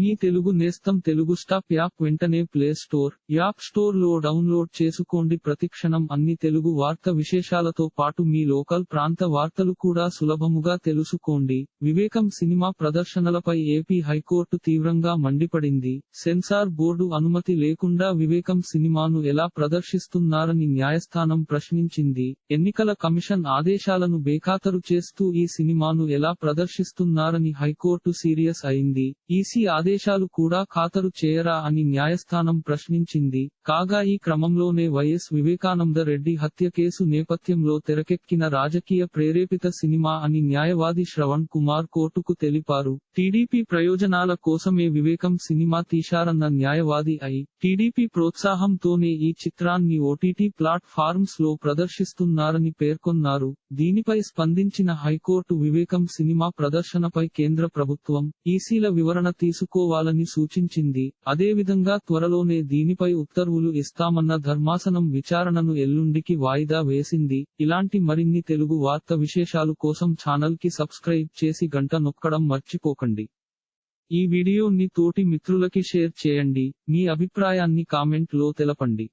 మీ తెలుగు నేస్తం Telugu stop app వెంటనే play store app స్టోర్లో డౌన్లోడ్ చేసుకోండి. ప్రతిక్షణం అన్ని తెలుగు వార్త విశేషాలతో పాటు మీ లోకల్ ప్రాంత వార్తలు కూడా సులభముగా తెలుసుకోండి. వివేకం సినిమా ప్రదర్శనలపై ఏపీ హైకోర్టు తీవ్రంగా మండిపడింది. సెన్సార్ బోర్డు అనుమతి లేకుండా వివేకం సినిమాను ఎలా ప్రదర్శిస్తున్నారని న్యాయస్థానం ప్రశ్నించింది. ఎన్నికల కమిషన్ ఆదేశాలను బేఖాతరు చేస్తూ ఈ సినిమాను ఎలా ప్రదర్శిస్తున్నారని హైకోర్టు సీరియస్ అయింది. ఈసీ ఆదేశాలు కూడా ఖాతరు చేయరా అని న్యాయస్థానం ప్రశ్నించింది. కాగా ఈ క్రమంలోనే వైఎస్ వివేకానంద రెడ్డి హత్య కేసు నేపథ్యంలో తెరకెక్కిన రాజకీయ ప్రేరేపిత సినిమా అని న్యాయవాది శ్రవణ్ కుమార్ కోర్టుకు తెలిపారు. టీడీపీ ప్రయోజనాల కోసమే వివేకం సినిమా తీశారన్న న్యాయవాది అయి టీడీపీ ప్రోత్సాహంతోనే ఈ చిత్రాన్ని ఓటీటీ ప్లాట్ఫార్మ్స్లో ప్రదర్శిస్తున్నారని పేర్కొన్నారు. దీనిపై స్పందించిన హైకోర్టు వివేకం సినిమా ప్రదర్శనపై కేంద్ర ప్రభుత్వం ఈసీల వివరణ తీసుకోవాలని సూచించింది. అదేవిధంగా త్వరలోనే దీనిపై ఉత్తర్వులు ఇస్తామన్న ధర్మాసనం విచారణను ఎల్లుండికి వాయిదా వేసింది. ఇలాంటి మరిన్ని తెలుగు వార్త విశేషాలు కోసం ఛానల్కి సబ్స్క్రైబ్ చేసి గంట నొక్కడం మర్చిపోకండి. ఈ వీడియోని తోటి మిత్రులకి షేర్ చేయండి. మీ అభిప్రాయాన్ని కామెంట్లో తెలపండి.